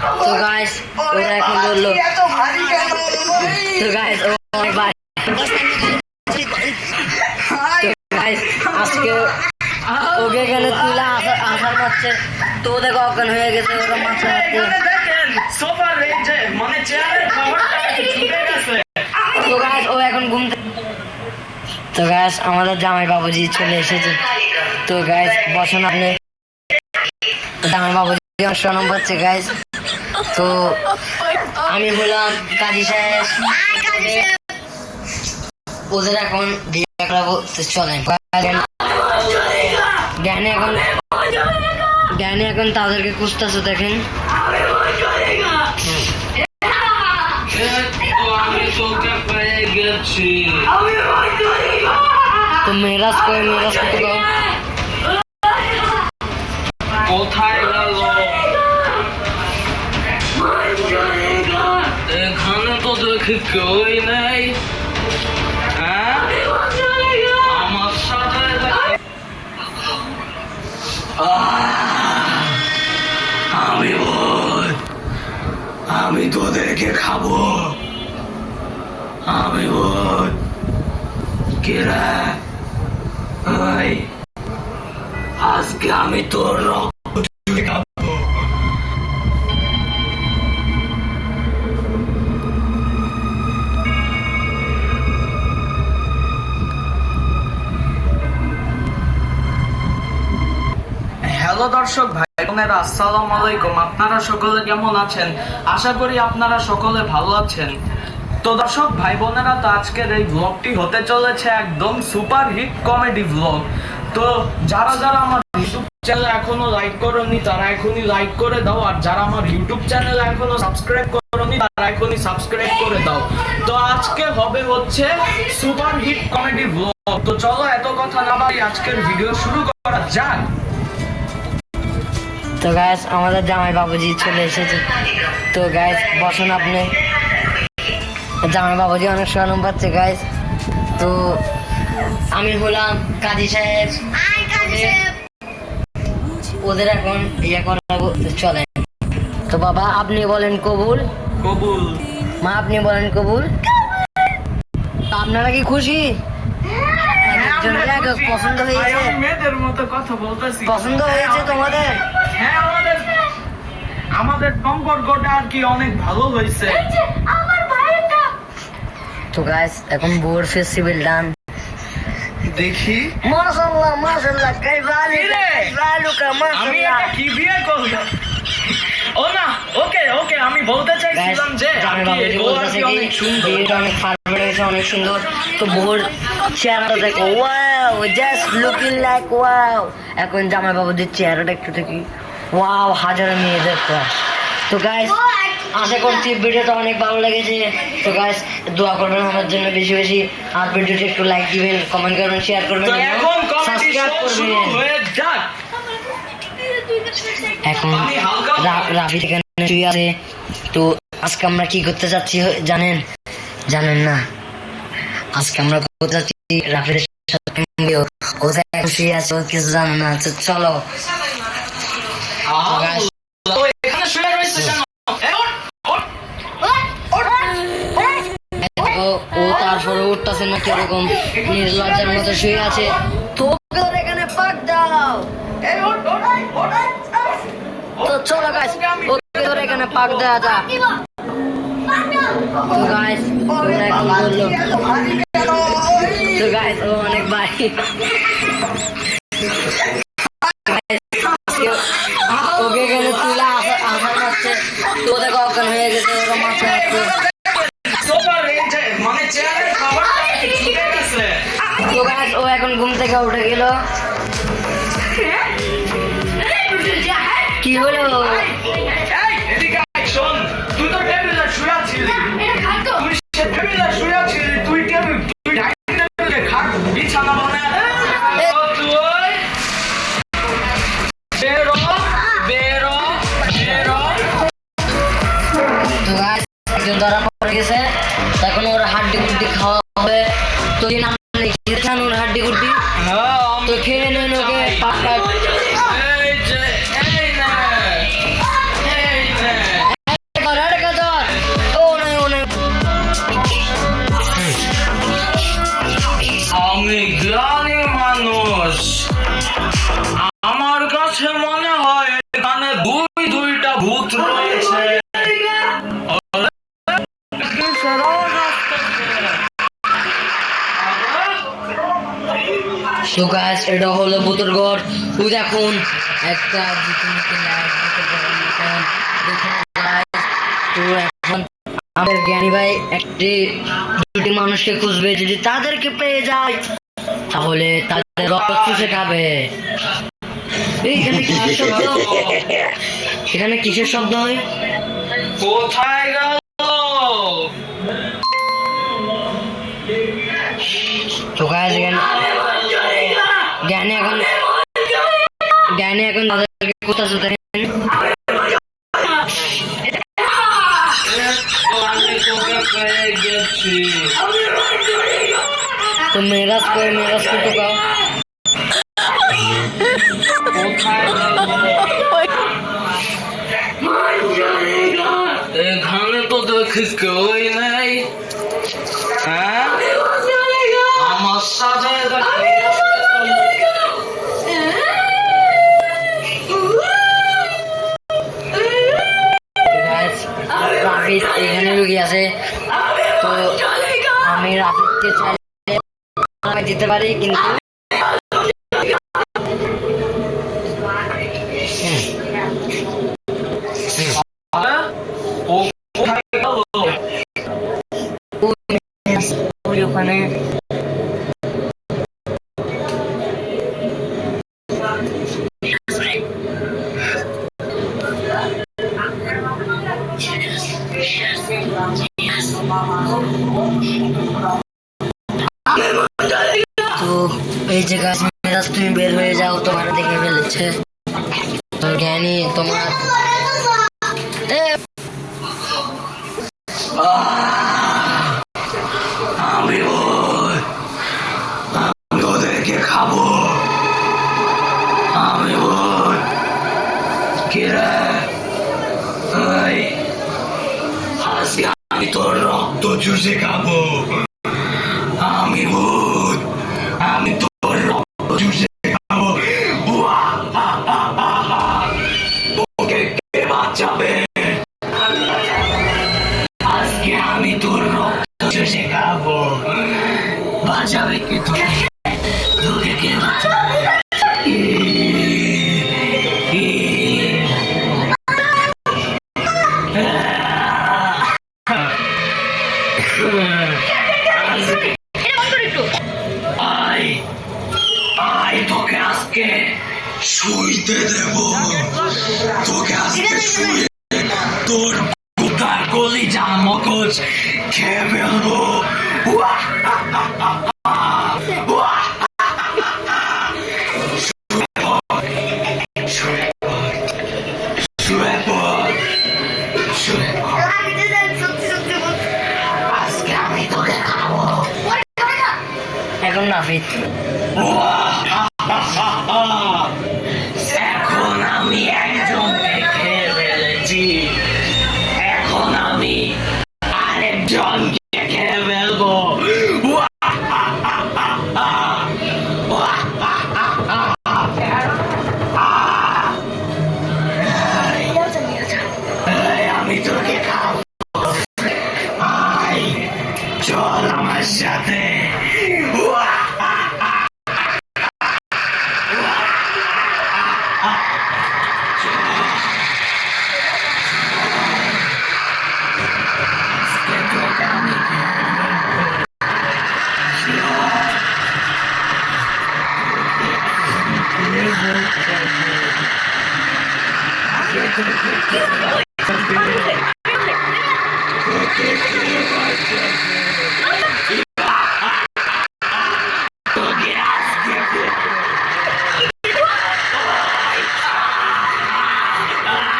তো গাইস ওরা এখন বলল তো গাইস ও অনেক ভাই। গাইস আজকে ওকে গেলে তুলে আসার আসার পাচ্ছে তো ওদের অজ্ঞান হয়ে গেছে ওরা যে মানে তো গাইস ও এখন ঘুম তো গাইস আমাদের জামাই বাবুজি চলে এসেছে। তো গাইস বসেন আপনি জামাই বাবুজি অনুষ্ঠান পাচ্ছে গাইস তো আমি বললাম কাজী সাহেব। ওদের এখন বিয়ে করাবো চলেন। জ্ঞানী এখন জ্ঞানী এখন তাদেরকে খুঁজতেছে, দেখেন। তো মেরাজ করে কোথায় গেল এখানে তো নেই আমি তোদেরকে খাব। আমি বল। কেরা আজকে আমি তোর রক্ত দর্শক ভাই বোনেরা আসসালামু আলাইকুম। আপনারা সকলে কেমন আছেন? আশা করি আপনারা সকলে ভালো আছেন। তো দর্শক ভাই বোনেরা, তো আজকের এই ব্লগটি হতে চলেছে একদম সুপার হিট কমেডি ব্লগ তো যারা যারা আমার ইউটিউব চ্যানেল এখনও লাইক করনি তারা এখনই লাইক করে দাও। আর যারা আমার ইউটিউব চ্যানেল এখনও সাবস্ক্রাইব করনি তারা এখনই সাবস্ক্রাইব করে দাও। তো আজকে হবে হচ্ছে সুপার হিট কমেডি ব্লগ তো চলো এত কথা না বাড়ি আজকের ভিডিও শুরু করা যাক। তো গাইস আমাদের জামাই বাবুজি চলে এসেছে। তো গাইস বসুন আপনি। জামাই বাবুজি অনেক সরম পাচ্ছে গাইস তো আমি হলাম কাজী সাহেব। ওদের এখন ইয়ে করাবো তো চলেন। তো বাবা আপনি বলেন কবুল। কবুল। মা আপনি বলেন কবুল। তো আপনারা কি খুশি? এক পছন্দ হয়েছে। ভাই, আমি মেয়েদের মতো কথা বলতেছি। পছন্দ হয়েছে তোমাদের? হ্যাঁ আমাদের আমাদের সম্পর্কটা আর কি অনেক ভালো হয়েছে। তো গাইস এখন বোর ফেস্টিভ্যাল ডান দেখি। মাশাআল্লাহ মাশাআল্লাহ আমি মাশাআল্লাহ। এটা কি বিয়ে করলাম? ও না ওকে ওকে আমি বলতে চাইছিলাম যে কি, কি কি অনেক হয়েছে অনেক সুন্দর। তো বোর চেহারাটা দেখো wow just looking like wow এখন জামাই চেহারাটা একটু দেখি। ওয়াও হাজারো মেয়েদের ক্রাশ তো গাইস আশা করছি ভিডিওটা অনেক ভালো লেগেছে। তো গাইস দোয়া করবেন আমার জন্য বেশি বেশি। আর ভিডিওটা একটু লাইক দিবেন কমেন্ট করবেন শেয়ার করবেন সাবস্ক্রাইব করবেন। এখন আমি হালকা- রা- রাফি এখানে শুয়ে আছে। তো আজকে আমরা কি করতে যাচ্ছি জানেন? জানেন না? আজকে আমরা করতে যাচ্ছি? রাফির সাথে ও শুয়ে আছে? ও কিছু জানে না? তো চলো। ও তারপরে উঠতেছে না কীরকম নির্লজ্জার মতো শুয়ে আছে তো এখানে পাক দাও। তো চলো গাইস ওকে ওর এখানে পাক দেওয়া যা তো বলল তো গাইস ও অনেক ভাই বেরো। তো কি একজন ধরা পড়ে গেছে। এখন ওর হাড্ডি খাওয়া হবে। তো এই গানে মানুষ। আমার কাছে মনে হয় এখানে দুই দুইটা ভূত রয়েছে। তো গাছ এটা হলো ভূতের ঘর। তুই দেখুন, একটা তো আমাদের জ্ঞানী ভাই একটি দুটি মানুষকে খুঁজবে, যদি তাদেরকে পেয়ে যায় তাহলে তাদের রক্ত চুষে খাবে? এইখানে কিসের শব্দ? এখানে কিসের শব্দ হয়? কোথায় গেল? তো জ্ঞানী জ্ঞানী এখন জ্ঞানী এখন তাদেরকে কোথা মেজাজ করে মেজাজ করতে দাও। এখানে তো দেখিস কেউই নাই। আমি দিতে পারি কিন্তু ওখানে বাঁচাবে আজকে আমি তোর রক্ত চুষে খাব। বাঁচাবে কি তোকে? তোকে কে বাঁচাবে ই, ই। আজকে শুইতে দেব। তোকে আজকে শুয়ে তোর কুতার গলি যা মগজ খেয়ে ফেলব! শুয়ে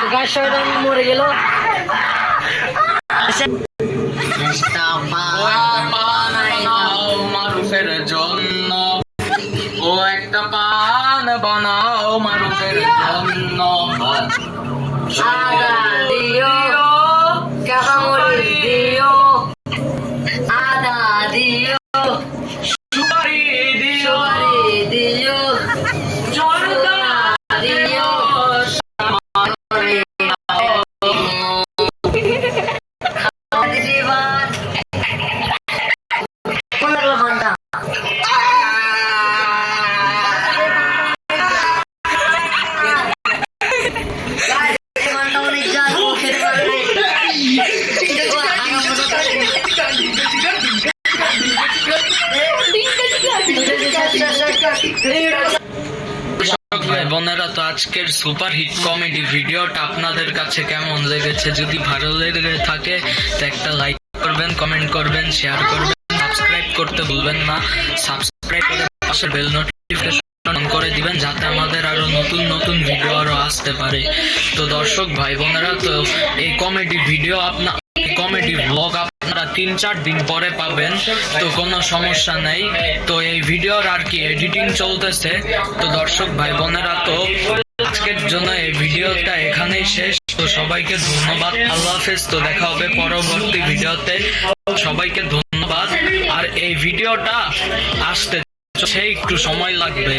তো গাছ শয়তান মরে গেল মারুফের জন্য ও একটা পান বানাও মারুফের জন্য আগা দিও কাহামরি দিও বোনেরা, তো আজকের সুপার হিট কমেডি ভিডিওটা আপনাদের কাছে কেমন লেগেছে? যদি ভালো লেগে থাকে, তো একটা লাইক করবেন কমেন্ট করবেন শেয়ার করবেন সাবস্ক্রাইব করতে ভুলবেন না। সাবস্ক্রাইব করে পাশে বেল নোটিফিকেশন অন করে দিবেন, যাতে আমাদের আরও নতুন নতুন ভিডিও আরও আসতে পারে। তো দর্শক, ভাই বোনেরা, তো এই কমেডি ভিডিও আপনা কমেডি ব্লগ আপ আপনারা তিন, চার দিন পরে পাবেন, তো কোনো সমস্যা নেই। তো এই ভিডিওর আর কি এডিটিং চলতেছে। তো দর্শক ভাই বোনেরা, তো আজকের জন্য এই ভিডিওটা এখানেই শেষ। তো সবাইকে ধন্যবাদ। আল্লাহ হাফেজ। তো দেখা হবে পরবর্তী ভিডিওতে। সবাইকে ধন্যবাদ। আর এই ভিডিওটা আসতে, সেই একটু সময় লাগবে।